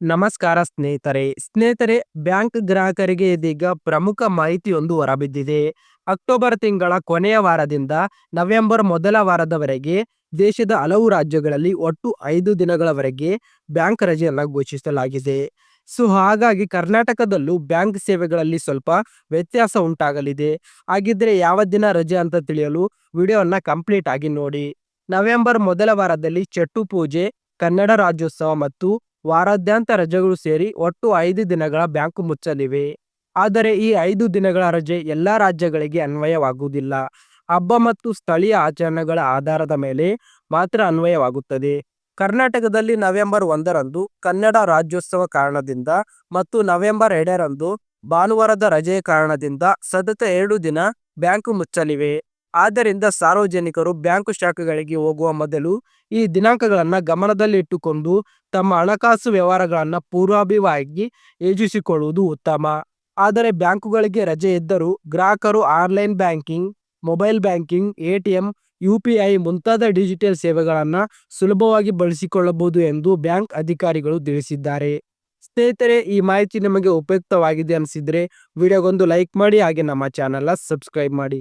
ನಮಸ್ಕಾರ ಸ್ನೇಹಿತರೆ. ಸ್ನೇಹಿತರೆ, ಬ್ಯಾಂಕ್ ಗ್ರಾಹಕರಿಗೆ ಇದೀಗ ಪ್ರಮುಖ ಮಾಹಿತಿಯೊಂದು ಹೊರಬಿದ್ದಿದೆ. ಅಕ್ಟೋಬರ್ ತಿಂಗಳ ಕೊನೆಯ ವಾರದಿಂದ ನವೆಂಬರ್ ಮೊದಲ ವಾರದವರೆಗೆ ದೇಶದ ಹಲವು ರಾಜ್ಯಗಳಲ್ಲಿ ಒಟ್ಟು ಐದು ದಿನಗಳವರೆಗೆ ಬ್ಯಾಂಕ್ ರಜೆಯನ್ನು ಘೋಷಿಸಲಾಗಿದೆ. ಸೊ, ಹಾಗಾಗಿ ಕರ್ನಾಟಕದಲ್ಲೂ ಬ್ಯಾಂಕ್ ಸೇವೆಗಳಲ್ಲಿ ಸ್ವಲ್ಪ ವ್ಯತ್ಯಾಸ ಉಂಟಾಗಲಿದೆ. ಹಾಗಿದ್ರೆ ಯಾವ ದಿನ ರಜೆ ಅಂತ ತಿಳಿಯಲು ವಿಡಿಯೋವನ್ನು ಕಂಪ್ಲೀಟ್ ಆಗಿ ನೋಡಿ. ನವೆಂಬರ್ ಮೊದಲ ವಾರದಲ್ಲಿ ಚಟ್ಟು ಪೂಜೆ ಕನ್ನಡ ರಾಜ್ಯೋತ್ಸವ ಮತ್ತು ವಾರಾದ್ಯಂತ ರಜೆಗಳು ಸೇರಿ ಒಟ್ಟು ಐದು ದಿನಗಳ ಬ್ಯಾಂಕು ಮುಚ್ಚಲಿವೆ. ಆದರೆ ಈ ಐದು ದಿನಗಳ ರಜೆ ಎಲ್ಲ ರಾಜ್ಯಗಳಿಗೆ ಅನ್ವಯವಾಗುವುದಿಲ್ಲ. ಹಬ್ಬ ಮತ್ತು ಸ್ಥಳೀಯ ಆಚರಣೆಗಳ ಆಧಾರದ ಮೇಲೆ ಮಾತ್ರ ಅನ್ವಯವಾಗುತ್ತದೆ. ಕರ್ನಾಟಕದಲ್ಲಿ ನವೆಂಬರ್ ಒಂದರಂದು ಕನ್ನಡ ರಾಜ್ಯೋತ್ಸವ ಕಾರಣದಿಂದ ಮತ್ತು ನವೆಂಬರ್ ಎರಡರಂದು ಭಾನುವಾರದ ರಜೆಯ ಕಾರಣದಿಂದ ಸತತ ಎರಡು ದಿನ ಬ್ಯಾಂಕು ಮುಚ್ಚಲಿವೆ. ಆದ್ದರಿಂದ ಸಾರ್ವಜನಿಕರು ಬ್ಯಾಂಕು ಶಾಖೆಗಳಿಗೆ ಹೋಗುವ ಮೊದಲು ಈ ದಿನಾಂಕಗಳನ್ನು ಗಮನದಲ್ಲಿಟ್ಟುಕೊಂಡು ತಮ್ಮ ಹಣಕಾಸು ವ್ಯವಹಾರಗಳನ್ನು ಪೂರ್ವಾಭಿವಾಗಿ ಯೋಜಿಸಿಕೊಳ್ಳುವುದು ಉತ್ತಮ. ಆದರೆ ಬ್ಯಾಂಕುಗಳಿಗೆ ರಜೆ ಇದ್ದರೂ ಗ್ರಾಹಕರು online banking, mobile banking, ATM U P I ಮುಂತಾದ ಡಿಜಿಟಲ್ ಸೇವೆಗಳನ್ನು ಸುಲಭವಾಗಿ ಬಳಸಿಕೊಳ್ಳಬಹುದು ಎಂದು ಬ್ಯಾಂಕ್ ಅಧಿಕಾರಿಗಳು ತಿಳಿಸಿದ್ದಾರೆ. ಸ್ನೇಹಿತರೆ, ಈ ಮಾಹಿತಿ ನಿಮಗೆ ಉಪಯುಕ್ತವಾಗಿದೆ ಅನಿಸಿದರೆ ವಿಡಿಯೋಗೊಂದು ಲೈಕ್ ಮಾಡಿ ಹಾಗೆ ನಮ್ಮ ಚಾನಲ್ನ ಸಬ್ಸ್ಕ್ರೈಬ್ ಮಾಡಿ.